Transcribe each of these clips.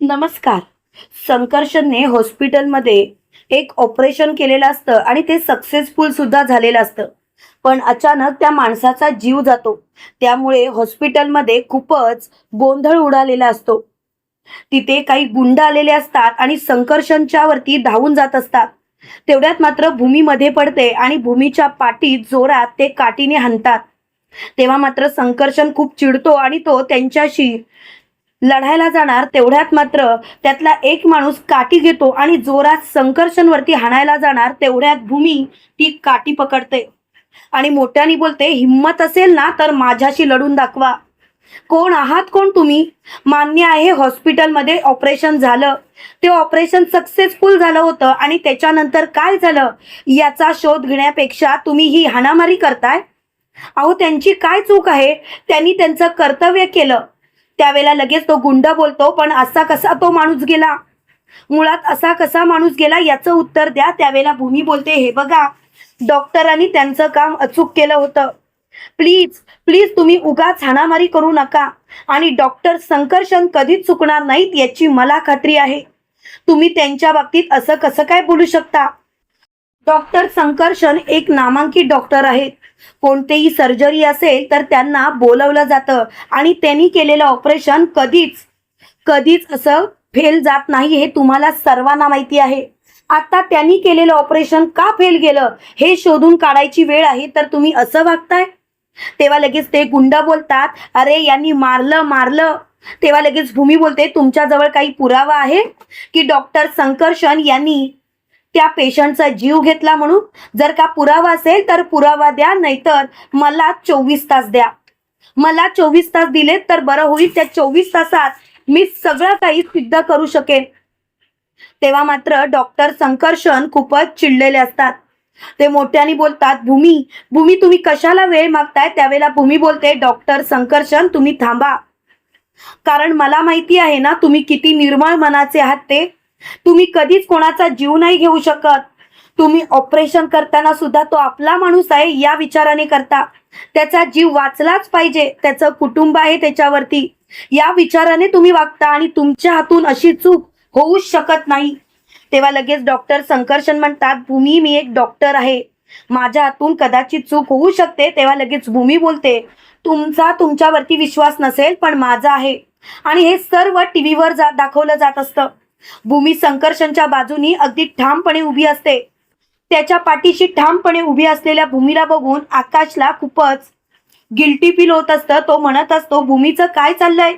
नमस्कार. संकर्षणने हॉस्पिटलमध्ये एक ऑपरेशन केलेलं असतं आणि ते सक्सेसफुल सुद्धा झालेलं असतं. पण अचानक त्या माणसाचा जीव जातो. त्यामुळे हॉस्पिटलमध्ये खूपच गोंधळ उडालेला असतो. तिथे काही गुंड आलेले असतात आणि संकर्षणच्या वरती धावून जात असतात. तेवढ्यात मात्र भूमीमध्ये पडते आणि भूमीच्या पाठीत जोरात ते काठीने हाणतात तेव्हा मात्र संकर्षण खूप चिडतो आणि तो त्यांच्याशी लढायला जाणार तेवढ्यात मात्र त्यातला एक माणूस काठी घेतो आणि जोरात संकर्षणवरती हाणायला जाणार तेवढ्यात भूमी ती काठी पकडते. आणि मोठ्याने बोलते हिम्मत असेल ना तर माझ्याशी लढून दाखवा. कोण आहात कोण तुम्ही? मान्य आहे हॉस्पिटलमध्ये ऑपरेशन झालं. ते ऑपरेशन सक्सेसफुल झालं होतं आणि त्याच्यानंतर काय झालं? याचा शोध घेण्यापेक्षा तुम्ही ही हाणामारी करताय? अहो त्यांची काय चूक आहे? त्यांनी त्यांचं कर्तव्य केलं. त्यावेळेला लगेच तो गुंड बोलतो पण असा कसा तो माणूस गेला? मुळात असा कसा माणूस गेला याचं उत्तर द्या त्यावेळेला भूमी बोलते हे बघा डॉक्टरांनी त्यांचं काम अचूक केलं होतं. प्लीज प्लीज तुम्ही उगाच हाणामारी करू नका आणि डॉक्टर संकर्षण कधीच चुकणार नाहीत याची मला खात्री आहे. तुम्ही त्यांच्या बाबतीत असं कसं काय बोलू शकता? डॉक्टर संकर्षण एक नामांकित डॉक्टर आहेत. कोणतेही सर्जरी असेल तर त्यांना बोलवलं जातं. आणि त्यांनी केलेलं ऑपरेशन कधीच कधीच असं फेल जात नाही हे तुम्हाला सर्वांना माहिती आहे. आता त्यांनी केलेलं ऑपरेशन का फेल गेलं हे शोधून काढायची वेळ आहे तर तुम्ही असं वागताय? तेव्हा लगेच ते गुंड बोलतात अरे यांनी मारलं मारलं. तेव्हा लगेच भूमी बोलते तुमच्याजवळ काही पुरावा आहे? की डॉक्टर संकर्षण यांनी त्या पेशंटचा जीव घेतला म्हणून. जर का पुरावा असेल तर पुरावा द्या नाहीतर मला चोवीस तास द्या. मला चोवीस तास दिले तर बरं होईल. त्या चोवीस तासात मी सगळं काही सिद्ध करू शकेन. तेव्हा मात्र डॉक्टर संकर्षण खूपच चिडलेले असतात. ते मोठ्याने बोलतात भूमी भूमी तुम्ही कशाला वेळ मागताय? त्यावेळेला भूमी बोलते डॉक्टर संकर्षण तुम्ही थांबा. कारण मला माहिती आहे ना तुम्ही किती निर्मळ मनाचे आहात ते. तुम्ही कधीच कोणाचा जीव नाही घेऊ शकत. तुम्ही ऑपरेशन करताना सुद्धा तो आपला माणूस आहे या विचाराने करता. त्याचा जीव वाचलाच पाहिजे त्याचं कुटुंब आहे त्याच्यावरती. या विचाराने तुम्ही वागता आणि तुमच्या हातून अशी चूक होऊच शकत नाही. तेव्हा लगेच डॉक्टर संकर्षण म्हणतात भूमी मी एक डॉक्टर आहे. माझ्या हातून कदाचित चूक होऊ शकते. तेव्हा लगेच भूमी बोलते तुमचा तुमच्यावरती विश्वास नसेल पण माझा आहे. आणि हे सर्व टीव्हीवर जा दाखवलं जात असतं. भूमी संकर्षणच्या बाजूनी अगदी ठामपणे उभी असते. त्याच्या पाठीशी ठामपणे उभी असलेल्या भूमीला बघून आकाशला खूपच गिल्टी फील होत असतं. तो म्हणत असतो भूमीचं काय चाललंय?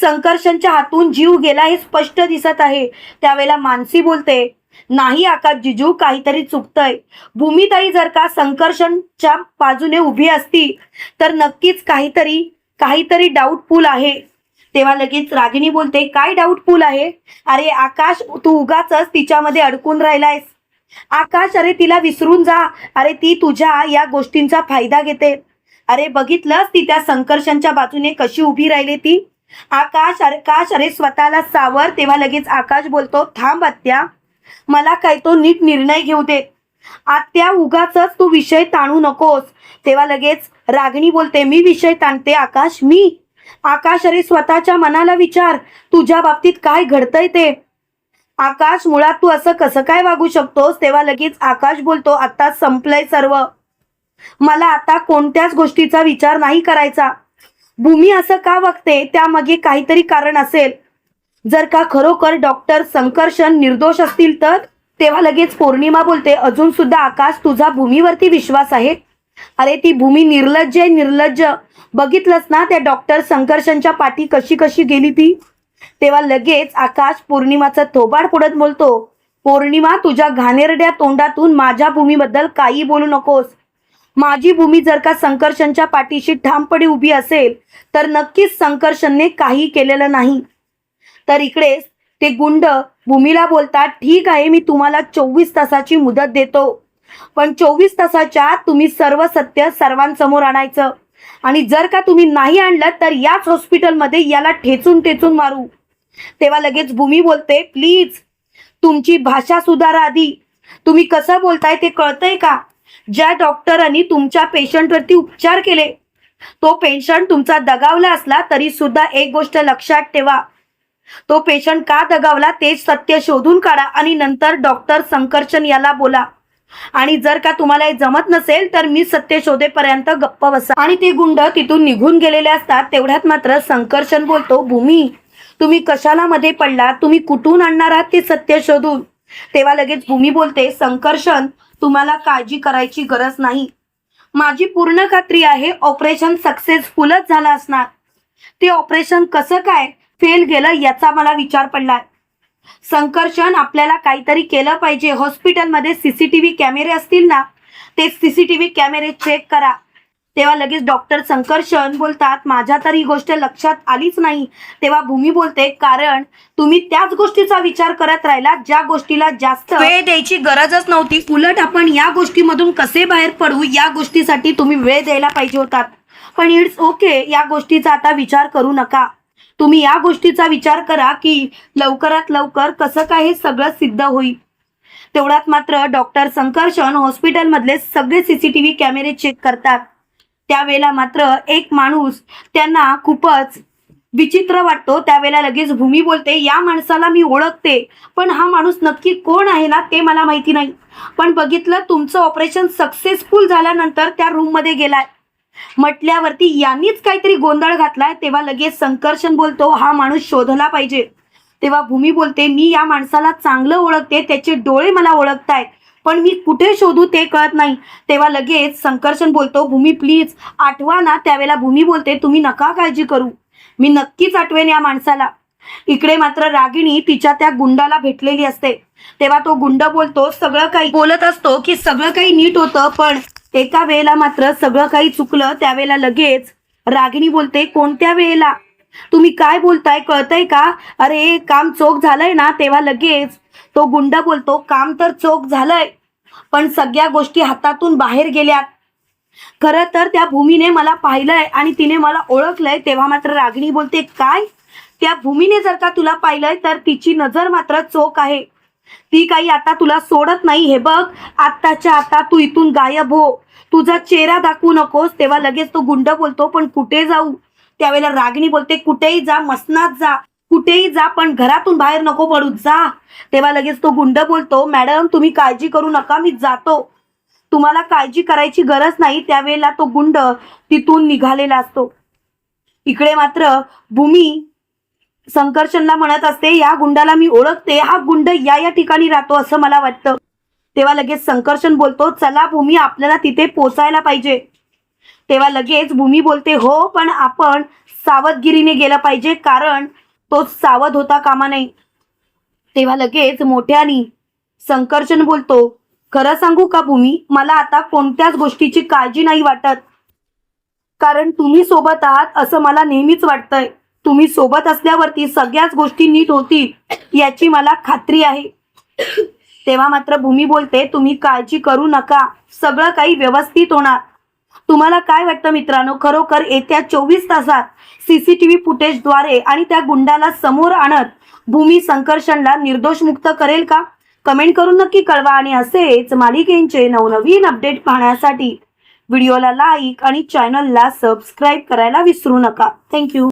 संकर्षणच्या हातून जीव गेला हे स्पष्ट दिसत आहे. त्यावेळेला मानसी बोलते नाही आकाश जिजू काहीतरी चुकतंय. भूमिताई जर का संकर्षणच्या बाजूने उभी असती तर नक्कीच काहीतरी काहीतरी डाऊटफुल आहे. तेव्हा लगेच रागिनी बोलते काय डाऊटफुल आहे? अरे आकाश तू उगाच तिच्यामध्ये अडकून राहिलायस. आकाश अरे तिला विसरून जा. अरे ती तुझ्या या गोष्टींचा फायदा घेते. अरे बघितलंस ती त्या संकर्षणच्या बाजूने कशी उभी राहिली ती? आकाश अरे काश अरे स्वतःला सावर. तेव्हा लगेच आकाश बोलतो थांब आत्या. मला काय तो नीट निर्णय घेऊ दे. आत्या उगाच तू विषय ताणू नकोस. तेव्हा लगेच रागणी बोलते मी विषय ताणते आकाश? मी? आकाश अरे स्वतःच्या मनाला विचार. तुझ्या बाबतीत काय घडतंय ते? आकाश मुळात तू असं कसं काय वागू शकतोस? तेव्हा लगेच आकाश बोलतो आता संपलंय सर्व. मला आता कोणत्याच गोष्टीचा विचार नाही करायचा. भूमी असं का वागते? त्यामागे काहीतरी कारण असेल. जर का खरोखर डॉक्टर संकर्षण निर्दोष असतील तर? तेव्हा लगेच पौर्णिमा बोलते अजून सुद्धा आकाश तुझा भूमीवरती विश्वास आहे? अरे ती भूमी निर्लज्ज आहे निर्लज्ज. बघितलंच ना त्या डॉक्टर संकर्षणच्या पाठी कशी कशी गेली ती? तेव्हा लगेच आकाश पौर्णिमाचा थोबाड पुढत बोलतो पौर्णिमा तुझ्या घाणेरड्या तोंडातून माझ्या भूमीबद्दल काही बोलू नकोस. माझी भूमी जर का संकर्षणच्या पाठीशी ठामपणे उभी असेल तर नक्कीच संकर्षणने काही केलेलं नाही. तर इकडेच ते गुंड भूमीला बोलतात ठीक आहे मी तुम्हाला चोवीस तासाची मुदत देतो. पण चोवीस तासाच्या तुम्ही सर्व सत्य सर्वांसमोर आणायचं. आणि जर का तुम्ही नाही आणलं तर याच हॉस्पिटलमध्ये याला ठेचून ठेचून मारू. तेव्हा लगेच भूमी बोलते प्लीज तुमची भाषा सुधारा आधी. तुम्ही कसं बोलताय ते कळतंय का? ज्या डॉक्टरांनी तुमच्या पेशंटवरती उपचार केले तो पेशंट तुमचा दगावला असला तरी सुद्धा एक गोष्ट लक्षात ठेवा. तो पेशंट का दगावला ते सत्य शोधून काढा आणि नंतर डॉक्टर संकर्षण याला बोला. आणि जर का तुम्हाला हे जमत नसेल तर मी सत्य शोधेपर्यंत गप्प बसा. आणि ते गुंड तिथून निघून गेलेले असतात तेवढ्यात मात्र संकर्षण बोलतो भूमी तुम्ही कशाला मध्ये पडला? तुम्ही कुठून आणणार आहात ते सत्य शोधून? तेव्हा लगेच भूमी बोलते संकर्षण तुम्हाला काळजी करायची गरज नाही. माझी पूर्ण खात्री आहे ऑपरेशन सक्सेसफुलच झालं असणार. ते ऑपरेशन कसं काय फेल गेलं याचा मला विचार पडलाय संकर्षण आपल्याला काहीतरी केलं पाहिजे. हॉस्पिटलमध्ये सीसीटीव्ही कॅमेरे असतील ना ते सीसीटीव्ही कॅमेरे चेक करा. तेव्हा लगेच डॉक्टर संकर्षण बोलतात माझ्या तर ही गोष्ट लक्षात आलीच नाही. तेव्हा भूमी बोलते कारण तुम्ही त्याच गोष्टीचा विचार करत राहिला ज्या गोष्टीला जास्त वेळ द्यायची गरजच नव्हती. उलट आपण या गोष्टीमधून कसे बाहेर पडू या गोष्टीसाठी तुम्ही वेळ द्यायला पाहिजे होतात. पण इट्स ओके या गोष्टीचा आता विचार करू नका. तुम्ही या गोष्टीचा विचार करा की लवकरात लवकर कसं काय हे सगळं सिद्ध होईल. तेवढ्यात मात्र डॉक्टर संकर्षण हॉस्पिटलमधले सगळे सीसीटीव्ही कॅमेरे चेक करतात. त्यावेळेला मात्र एक माणूस त्यांना खूपच विचित्र वाटतो. त्यावेळेला लगेच भूमी बोलते या माणसाला मी ओळखते पण हा माणूस नक्की कोण आहे ना ते मला माहिती नाही. पण बघितलं तुमचं ऑपरेशन सक्सेसफुल झाल्यानंतर त्या रूममध्ये गेलाय. म्हटल्यावरती यांनीच काहीतरी गोंधळ घातलाय तेव्हा लगेच संकर्षण बोलतो हा माणूस शोधला पाहिजे. तेव्हा भूमी बोलते मी या माणसाला चांगलं ओळखते त्याचे डोळे मला ओळखतायत पण मी कुठे शोधू ते कळत नाही. तेव्हा लगेच संकर्षण बोलतो भूमी प्लीज आठवा ना त्यावेळेला भूमी बोलते तुम्ही नका काळजी करू. मी नक्कीच आठवेन या माणसाला. इकडे मात्र रागिणी तिच्या त्या गुंडाला भेटलेली असते. तेव्हा तो गुंड बोलतो सगळं काही बोलत असतो की सगळं काही नीट होतं पण एका वेळेला मात्र सगळं काही चुकलं त्यावेळेला लगेच रागिणी बोलते कोणत्या वेळेला? तुम्ही काय बोलताय? कळतंय का? अरे काम चोख झालंय ना? तेव्हा लगेच तो गुंड बोलतो काम तर चोख झालंय पण सगळ्या गोष्टी हातातून बाहेर गेल्यात. खरं तर त्या भूमीने मला पाहिलंय आणि तिने मला ओळखलंय. तेव्हा मात्र रागिणी बोलते काय? त्या भूमीने जर का तुला पाहिलंय तर तिची नजर मात्र चोख आहे. ती काही आता तुला सोडत नाही. हे बघ आत्ताच्या आता तू इथून गायब हो. तुझा चेहरा दाखवू नकोस. तेव्हा लगेच तो गुंड बोलतो पण कुठे जाऊ? त्यावेळेला रागिणी बोलते कुठेही जा मसनात जा. कुठेही जा पण घरातून बाहेर नको पडू. जा. तेव्हा लगेच तो गुंड बोलतो मॅडम तुम्ही काळजी करू नका मी जातो. तुम्हाला काळजी करायची गरज नाही. त्यावेळेला तो गुंड तिथून निघालेला असतो. इकडे मात्र भूमी संकर्षणला म्हणत असते या गुंडाला मी ओळखते. हा गुंड या या ठिकाणी राहतो असं मला वाटतं. तेव्हा लगेच संकर्षण बोलतो चला भूमी आपल्याला तिथे पोचायला पाहिजे. तेव्हा लगेच भूमी बोलते हो पण आपण सावधगिरीने गेलं पाहिजे कारण तो सावध होता कामा नाही तेव्हा लगेच मोठ्यानी संकर्षण बोलतो खरं सांगू का भूमी मला आता कोणत्याच गोष्टीची काळजी नाही वाटत. कारण तुम्ही सोबत आहात असं मला नेहमीच वाटतंय. तुम्ही सोबत असल्यावरती सगळ्याच गोष्टी नीट होतील याची मला खात्री आहे. तेव्हा मात्र भूमी बोलते तुम्ही काळजी करू नका. सगळं काही व्यवस्थित होणार. तुम्हाला काय वाटतं मित्रांनो? खरोखर येत्या चोवीस तासात सीसीटीव्ही फुटेजद्वारे आणि त्या गुंडाला समोर आणत भूमी संकर्षणला निर्दोष मुक्त करेल का? कमेंट करून नक्की कळवा आणि असेच मालिकेंचे नवनवीन अपडेट पाहण्यासाठी व्हिडिओला लाईक आणि चॅनलला सबस्क्राईब करायला विसरू नका. थँक्यू.